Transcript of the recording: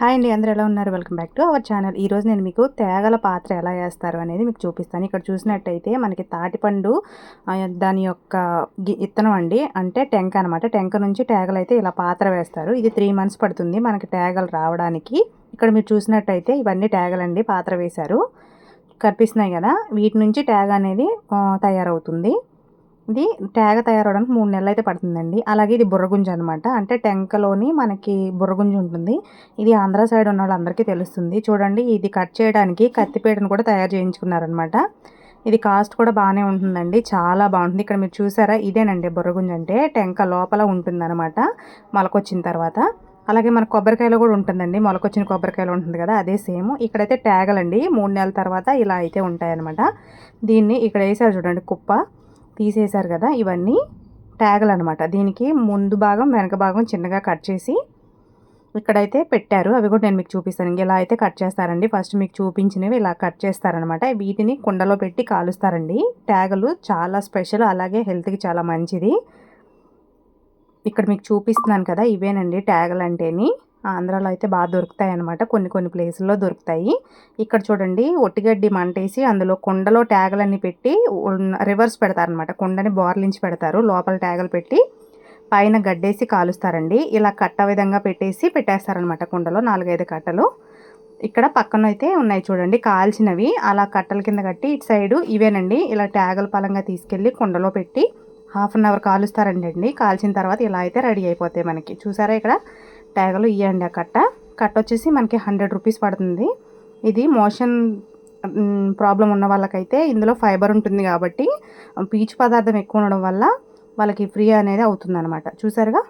Hi అండి అందరూ ఎలా ఉన్నారు? Welcome back to our channel. ఈరోజు నేను మీకు తేగల పాత్ర ఎలా వేస్తారు అనేది మీకు చూపిస్తాను. ఇక్కడ చూసినట్టయితే మనకి తాటిపండు దాని యొక్క ఇత్తనం అండి. అంటే టెంక అనమాట టెంక నుంచి తేగలు అయితే ఇలా పాత్ర వేస్తారు. ఇది త్రీ మంత్స్ పడుతుంది మనకి తేగలు రావడానికి. ఇక్కడ మీరు చూసినట్టయితే ఇవన్నీ అండి పాత్ర వేశారు. కనిపిస్తున్నాయి కదా? వీటి నుంచి ట్యాగ్ అనేది తయారవుతుంది. ఇది ట్యాగ తయారవడానికి మూడు నెలలు అయితే పడుతుందండి. అలాగే ఇది బుర్రగుంజ అనమాట అంటే టెంకలోని మనకి బుర్రగుంజ ఉంటుంది. ఇది ఆంధ్ర సైడ్ ఉన్న వాళ్ళందరికీ తెలుస్తుంది. చూడండి ఇది కట్ చేయడానికి కత్తిపేటను కూడా తయారు చేయించుకున్నారనమాట ఇది కాస్ట్ కూడా బాగానే ఉంటుందండి. చాలా బాగుంటుంది. ఇక్కడ మీరు చూసారా? ఇదేనండి బుర్రగుంజ అంటే. టెంక లోపల ఉంటుందన్నమాట. మొలకొచ్చిన తర్వాత. అలాగే మన కొబ్బరికాయలో కూడా ఉంటుందండి. మొలకొచ్చిన కొబ్బరికాయలు ఉంటుంది కదా అదే సేమ్. ఇక్కడైతే ట్యాగలండి. మూడు నెలల తర్వాత ఇలా అయితే ఉంటాయన్నమాట. దీన్ని ఇక్కడ వేసారు చూడండి కుప్ప. తీసేశారు కదా ఇవన్నీ ట్యాగులు అనమాట దీనికి ముందు భాగం వెనక భాగం చిన్నగా కట్ చేసి ఇక్కడైతే పెట్టారు. అవి కూడా నేను మీకు చూపిస్తాను. ఇంకా ఇలా అయితే కట్ చేస్తారండి. ఫస్ట్ మీకు చూపించినవి ఇలా కట్ చేస్తారనమాట వీటిని కుండలో పెట్టి కాలుస్తారండి. ట్యాగులు చాలా స్పెషల్ అలాగే హెల్త్కి చాలా మంచిది. ఇక్కడ మీకు చూపిస్తున్నాను కదా ఇవేనండి ట్యాగులు అంటేని. ఆంధ్రాలో అయితే బాగా దొరుకుతాయి అనమాట కొన్ని కొన్ని ప్లేసుల్లో దొరుకుతాయి. ఇక్కడ చూడండి ఒట్టిగడ్డి మంటేసి అందులో కుండలో ట్యాగులన్నీ పెట్టి రివర్స్ పెడతారనమాట కుండని బోర్లించి పెడతారు. లోపల ట్యాగులు పెట్టి పైన గడ్డేసి కాలుస్తారండి. ఇలా కట్ట విధంగా పెట్టేసి పెట్టేస్తారనమాట కుండలో నాలుగైదు కట్టలు. ఇక్కడ పక్కన అయితే ఉన్నాయి చూడండి కాల్చినవి. అలా కట్టల కింద కట్టి ఇటు సైడు ఇవేనండి. ఇలా ట్యాగుల పలంగా తీసుకెళ్ళి కుండలో పెట్టి హాఫ్ అన్ అవర్ కాలుస్తారండి అండి కాల్చిన తర్వాత ఇలా అయితే రెడీ అయిపోతాయి మనకి. చూసారా ఇక్కడ? ట్యాగులు ఇవ్వండి ఆ కట్ట. కట్ట వచ్చేసి మనకి హండ్రెడ్ రూపీస్ పడుతుంది. ఇది మోషన్ ప్రాబ్లం ఉన్న వాళ్ళకైతే ఇందులో ఫైబర్ ఉంటుంది కాబట్టి పీచు పదార్థం ఎక్కువ ఉండడం వల్ల వాళ్ళకి ఫ్రీ అనేది అవుతుంది అనమాట చూసారుగా?